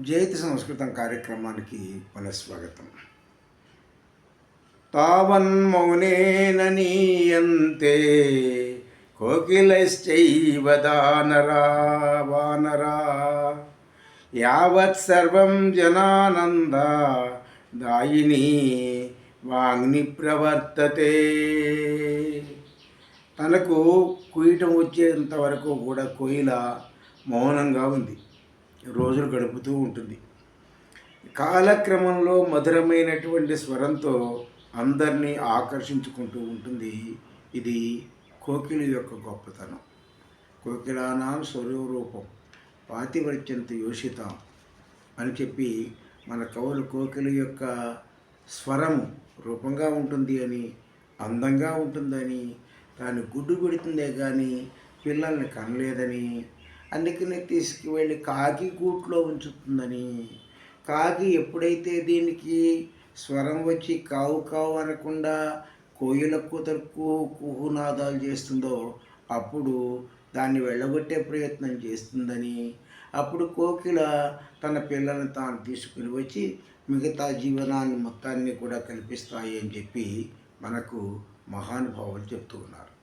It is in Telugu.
జయతి సంస్కృతం కార్యక్రమానికి పునఃస్వాగతం. తావన్మౌనేన నీయంతే కోకిలశ్చైవ దానరా వానరా. యావత్ సర్వం జనానంద దాయిని వాగ్ని ప్రవర్తతే. తనకు కుయటం వచ్చేంత వరకు కూడా కోయిల మౌనంగా ఉంది. రోజులు గడుపుతూ ఉంటుంది. కాలక్రమంలో మధురమైనటువంటి స్వరంతో అందరినీ ఆకర్షించుకుంటూ ఉంటుంది. ఇది కోకిల యొక్క గొప్పతనం. కోకిలానాం స్వరూపం పాతివర్చంత యోషిత అని చెప్పి మన కవులు కోకిల యొక్క స్వరం రూపంగా ఉంటుంది అని అందంగా ఉంటుందని తాను గుడ్డు పెడుతుందే కానీ పిల్లల్ని కనలేదని అందుకనే తీసుకువెళ్ళి కాకి గూట్లో ఉంచుతుందని. కాకి ఎప్పుడైతే దీనికి స్వరం వచ్చి కావు కావు అనకుండా కోయిల కూతరుకు కుహునాదాలు చేస్తుందో అప్పుడు దాన్ని వెళ్ళగొట్టే ప్రయత్నం చేస్తుందని. అప్పుడు కోకిల తన పిల్లల్ని తాను తీసుకుని వచ్చి మిగతా జీవనాన్ని మొత్తాన్ని కూడా కల్పిస్తాయి అని చెప్పి మనకు మహానుభావులు చెప్తూ ఉన్నారు.